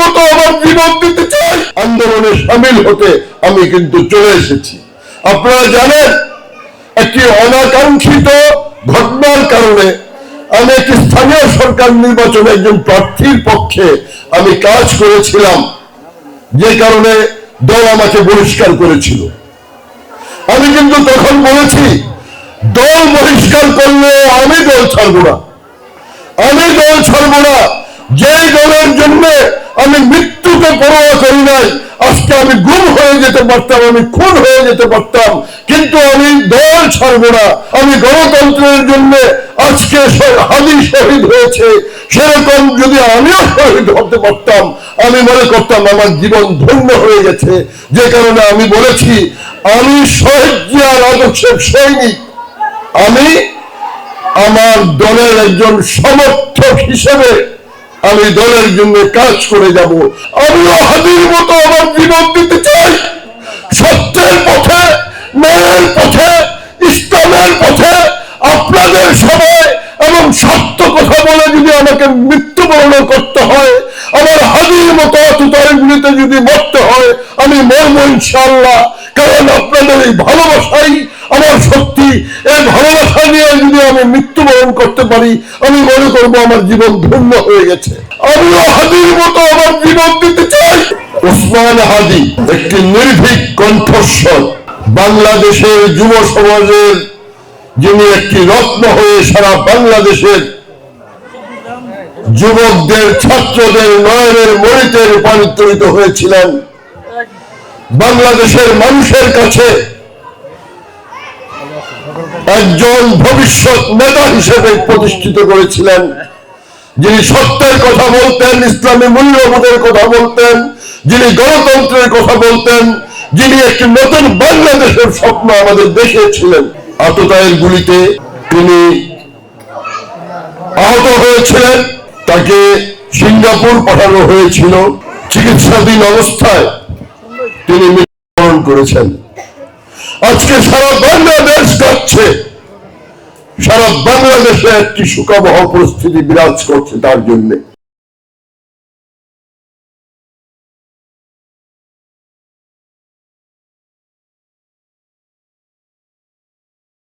মতো আমার জীবন দিতে চাই। আন্দোলনে সামিল হতে আমি কিন্তু চলে এসেছি। আপনারা জানেন, একটি অনাকাঙ্ক্ষিত ঘটনার কারণে আমি একটি স্থানীয় সরকার নির্বাচনে একজন প্রার্থীর পক্ষে আমি কাজ করেছিলাম, যে কারণে দল আমাকে বহিষ্কার করেছিল। আমি কিন্তু তখন বলেছি, দল বহিষ্কার করলে আমি দল ছাড়বো না। আমি দল ছাড়বো না দলের জন্য আমি মৃত্যুকে পরোয়া করি নাই। আজকে আমি গুম হয়ে যেতে পারতাম, আমি খুন হয়ে যেতে পারতাম। কিন্তু আমি দল ছাড়বো না। আমি গণতন্ত্রের জন্য আজকে হাদি শহীদ হয়েছে। সেরকম যদি আমিও শহীদ হতে পারতাম, আমি মনে করতাম আমার জীবন ধন্য হয়ে গেছে। যে কারণে আমি বলেছি, আমি শহীদ জিয়ার আদর্শের সৈনিক। আমি আমার দলের একজন সমর্থক হিসেবে আমি দলের জন্য কাজ করে যাব। আমিও হাতির মতো আমার জীবন দিতে চাই। সত্যের পথে, ন্যায়ের পথে, ইসলামের পথে, আপনাদের সবাই এবং সত্য কথা বলে যদি আমাকে মৃত্যুবরণ করতে হয়, আমার হাজির মতো তুতারগুলিতে যদি মরতে হয়, আমি মরবো ইনশাল্লাহ কারণ আপনাদের এই ভালোবাসাই আমার সত্যি এই ভালোবাসা নিয়ে যদি আমি মৃত্যুবরণ করতে পারি, আমি মনে করব আমার জীবন ধন্য হয়ে গেছে। হাদির মতো আমার জীবন দিতে চাই। একটি নির্ভীক কণ্ঠস্বর। বাংলাদেশের যুব সমাজের যিনি একটি রত্ন হয়ে সারা বাংলাদেশের যুবকদের, ছাত্রদের নয়নের মরিতে রূপান্তরিত হয়েছিলেন। বাংলাদেশের মানুষের কাছে একজন ভবিষ্যৎ নেতা হিসেবে প্রতিষ্ঠিত করেছিলেন। যিনি সত্যের কথা বলতেন, ইসলামী মূল্যবোধের কথা বলতেন, যিনি গণতন্ত্রের কথা বলতেন, যিনি একটি নতুন বাংলাদেশের স্বপ্ন আমাদের দেশে ছিলেন আততায়ের গুলিতে তিনি আহত হয়েছিলেন। তাকে সিঙ্গাপুর পাঠানো হয়েছিল। চিকিৎসাধীন অবস্থায় তিনি মৃত্যুবরণ করেছেন। আজকে সারা বাংলাদেশ যাচ্ছে সারা বাংলাদেশে একটি সুখাবহ পরিস্থিতি বিরাজ করছে তার জন্য।